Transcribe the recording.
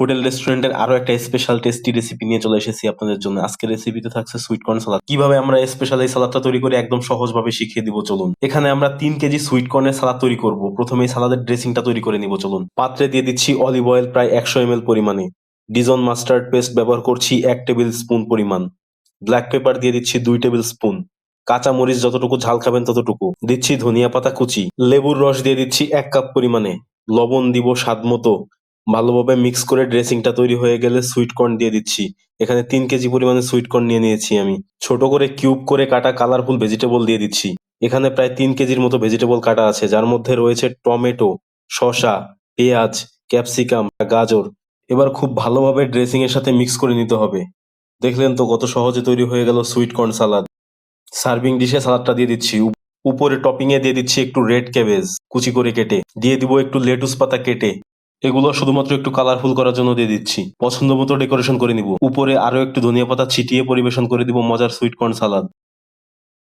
Hotel রেস্টুরেন্টের আরও একটা স্পেশাল টেস্টি রেসিপি নিয়ে চলে এসেছি আপনাদের জন্য। আজকের রেসিপিতে থাকছে সুইট কর্ন সালাদ কীভাবে আমরা স্পেশাল এই সালাদটা তৈরি করে একদম সহজভাবে শিখিয়ে দিব, চলুন। এখানে আমরা তিন কেজি সুইট কর্নের সালাদ তৈরি করব। প্রথমে সালাদের ড্রেসিংটা তৈরি করে নিব, চলুন। পাত্রে দিয়ে দিচ্ছি অলিভ অয়েল প্রায় একশো এম পরিমাণে। ডিজন মাস্টার্ড পেস্ট ব্যবহার করছি এক টেবিল স্পুন পরিমাণ। ব্ল্যাক পেপার দিয়ে দিচ্ছি দুই টেবিল স্পুন কাঁচা মরিচ যতটুকু ঝাল খাবেন ততটুকু। দিচ্ছি ধনিয়া পাতা কুচি। লেবুর রস দিয়ে দিচ্ছি এক কাপ পরিমাণে। লবণ দিব স্বাদ মতো। ভালোভাবে মিক্স করে ড্রেসিংটা তৈরি হয়ে গেলে সুইট কর্ন দিয়ে দিচ্ছি। এখানে তিন কেজি পরিমাণে সুইট কর্ন নিয়ে নিয়েছি আমি। ছোট করে কিউব করে কাটা কালারফুল ভেজিটেবল দিয়ে দিচ্ছি। এখানে প্রায় তিন কেজির মতো ভেজিটেবল কাটা আছে, যার মধ্যে রয়েছে টমেটো, শসা, পেঁয়াজ ক্যাপসিকাম গাজর। এবার খুব ভালোভাবে ড্রেসিং এর সাথে মিক্স করে নিতে হবে। দেখলেন তো কত সহজে তৈরি হয়ে গেল সুইট কর্ন সালাদ সার্ভিং ডিশে সালাদটা দিয়ে দিচ্ছি। উপ- উপরে টপিং এ দিয়ে দিচ্ছি একটু রেড ক্যাবেজ কুচি করে কেটে। দিয়ে দিব একটু লেটুস পাতা কেটে। এগুলো শুধুমাত্র একটু কালারফুল করার জন্য দিয়ে দিচ্ছি। পছন্দ মতো ডেকোরেশন করে নিব। উপরে আরও একটু ধনিয়া পাতা ছিটিয়ে পরিবেশন করে দিব মজার সুইট কর্ন সালাদ